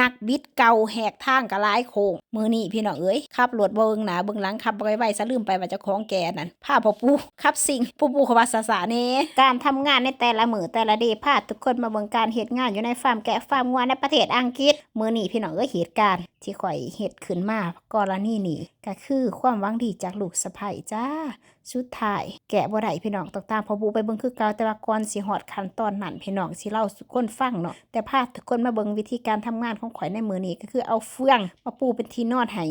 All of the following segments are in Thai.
นักบิดเก่าแหกทางกะหลายโค้งมือนี่พี่น้องเอ้ยขับรถบ่เบิงหนาเบิงหลังขับบ่ไว้ซะลืมไปว่าเจ้าของแกนั่นพาพ่อปูขับสิ่งปูปูขว่าสาสาเน่การทำงานในแต่ละมือแต่ละเดย์พาทุกคนมาเบิงการเฮ็ดงานอยู่ในฟาร์มแกะฟาร์มงัวในประเทศอังกฤษมือนี่พี่น้องเอ้ยเหตุการณ์ที่ข่อยเฮ็ดขึ้นมากรณีนี้ก็คือความหวังดีจากลูกสะใภ้จ้าสุดท้ายแกะบ่ได้พี่น้องต้องตามพ่อบูไปเบิ่งคือเก่าแต่ว่าก่อนสิฮอดขั้นตอนนั้นพี่น้องสิเล่าสู่คนฟังเนาะแต่พาทุกคนมาเบิ่งวิธีการทำงานของข่อยในมือนี้ก็คือเอาเฟืองมาปูเป็นที่นอดให้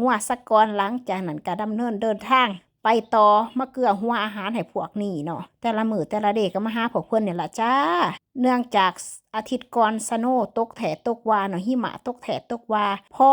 งัวสักก่อนหลังจากนั้นก็ดำเนินเดินทางไปต่อมาเกลือหัวอาหารให้พวกนี้เนาะแต่ละมือแต่ละเด็กก็มาหาพวกเพิ่นเนี่ยละจ้า เนื่องจากอาทิตย์ก่อนสโนตกแถตกวาเนาะหิมะตกแถตกวาพ่อ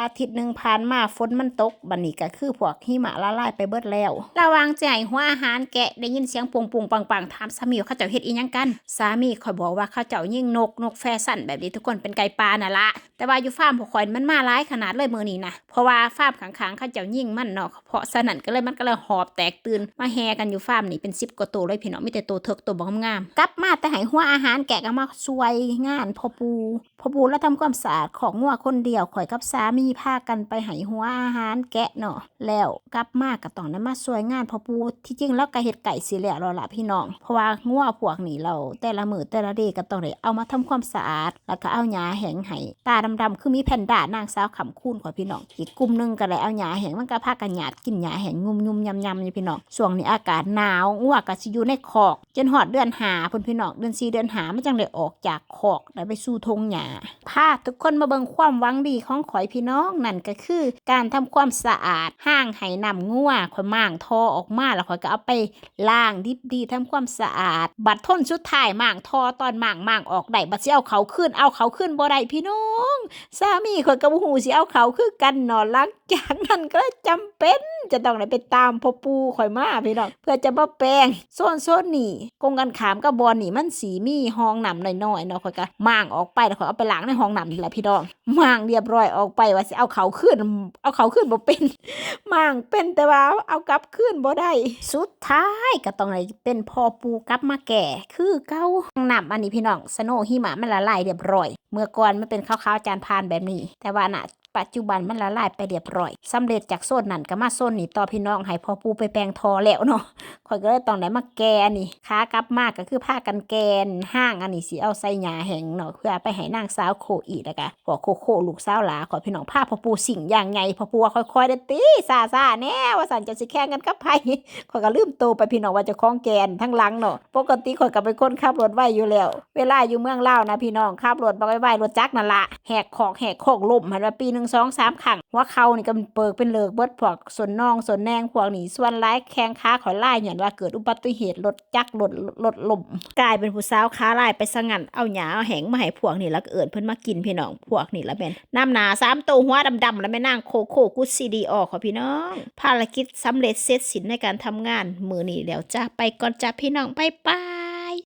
อาทิตย์หนึ่งผ่านมาฝนมันตกบัดนี้ก็คือพวกหิมะละลายไปเบิดแล้ว ระวังใจหัวอาหารแกะได้ยินเสียงปุงปุงปังปังถามสามีเขาเจ้าเฮ็ดอีหยังกัน สามีคอยบอกว่าเขาเจ้ายิงนกนกแฟชั่นแบบนี้ทุกคนเป็นไก่ปลาน่ะละ แต่ว่าอยู่ฟาร์มพวกข่อยมันมาหลายขนาดเลยมือนี้นะเพราะว่าฟาร์มข้างๆเขาเจ้ายิงมันเนาะเพราะฉะนั้นก็เลยมันก็เลยหอบแตกตื่นมาแห่กันอยู่ฟาร์มนี่เป็น10กว่าตัวเลยพี่น้องมีแต่ตัวเถิกตัวบ่งามกลับมาแต่ให้หัวอาหารแกะก็มาช่วยงานพ่อปูพ่อปูแล้วทำความสะอาดของงัวคนเดียวข่อยกับสามีพากันไปให้หัวอาหารแกะเนาะแล้วกลับมาก็ต้องได้มาช่วยงานพอปูที่จริงแล้วก็เฮ็ดไก่สิแหล้วแล้วล่ะพี่น้อง เพราะว่างัวพวกนี้เรา แต่ละมือแต่ละเดก็ต้องได้เอามาทำความสะอาด แล้วก็เอาหญ้าแห้งให้ตาดำๆคือมีแพนด้านางสาวขำคูนขอพี่น้องอีกกลุ่มหนึงก็เลยเอาหญ้าแห้งมันก็พากันหยาดกินหญ้าแห้งงุมยุมยำยำอยู่พี่น้องช่วงนี้อากาศหนาวงัวก็สิอยู่ในคอกจนหอดเดือนหาพุ่นพี่น้องเดือนสี่เดือนหามันจังได้ออกจากคอกได้ไปสู่ทงหญ้าพาทุกคนมาเบิ่งความหวังดีของข่อยพี่น้องนั่นก็คือ การทำความสะอาดห้างไหนำงัวข่อยม่างทอออกมาแล้วข่อยก็เอาไปล้างดิบดีทำความสะอาด บัดทนสุดท้ายม่างทอตอนม่างม่างออกได้บัดสิเอาเขาขึ้นเอาเขาขึ้นบ่ได้พี่น้องสามีข่อยก็บ่ฮู้สิเอาเขาคือกันนอนหลังจากนั้นก็เลยจำเป็นจะต้องได้ไปตามพ่อปูข่อยมาพี่น้องเพื่อจะมาแปลงโซนโซนนี่กงกันขามกับบอลนี่มันสีมีห้องน้ำน้อยๆเนาะข่อยก็ม่างออกไปแล้วข่อยเอาไปล้างในห้องน้ำนี่แหละพี่น้องม่างเรียบร้อยออกไปว่าสิเอาเขาขึ้น เอาเขาขึ้นบ่เป็นมั่งเป็นแต่ว่าเอากลับขึ้นบ่ได้ สุดท้ายก็ต้องได้เป็นพ่อปูกลับมาแก่ คือเก้าหน้ำอันนี้พี่น้องสโนว์หิมะมันละลายเรียบร้อย เมื่อก่อนมันเป็นขาวๆจานพานแบบนี้ แต่ว่าน่ะ ปัจจุบันมันละลายไปเรียบร้อยสำเร็จจากโซนนั่นก็มาโซนนี่ต่อพี่น้องให้พ่อปูไปแปลงทอแล้วเนาะข่อยก็เลยต้องได้มาแกนี่ขากลับมากก็คือผ้ากันแกนห้างอันนี้สิเอาใส่หญ้าแห้งเนาะเพื่อไปให้นางสาวโคอีแล้วก็พวกโคโคลูกสาวหลาขอพี่น้องพาพ่อปูสิ่งอย่างไงพ่อปูว่าค่อยๆเด้ติซาซาแน่ว่าสันจะสิแข่งกันกับไผข่อยก็ลืมโตไปพี่น้องว่าจะคล้องแกนทั้งหลังเนาะปกติข่อยก็เป็นคนขับรถไวอยู่แล้ว เวลาอยู่เมืองเลานะพี่น้องขับรถบ่ไวๆรถจักรนั่นละแหกขอกแหกโคกล่มหันว่าปีหนึ่งสองสามครั้งว่าเขานี่ก็เปิกเป็นเลิกเบิดพวกส่วนน่องส่วนแนงพวกนี่ส่วนร้ายแข้งขาขอยไล่อย่างว่าเกิดอุบัติเหตุรถจักรรถรถล่มกลายเป็นผู้สาวขาลายไปสงันเอาหยาเอาแหงมาให้พวกนี่แล้วก็เอิญเพิ่นมากินพี่น้องพวกนี่ละแม่นน้ำหนาสามตัวหัวดำๆแล้วแม่นางโคโคกุซีดีออกขอพี่น้อง ภารกิจสำเร็จเสร็จสิ้นในการทำงานมือนี้แล้วจ้าไปก่อนจ้าพี่น้องไปไป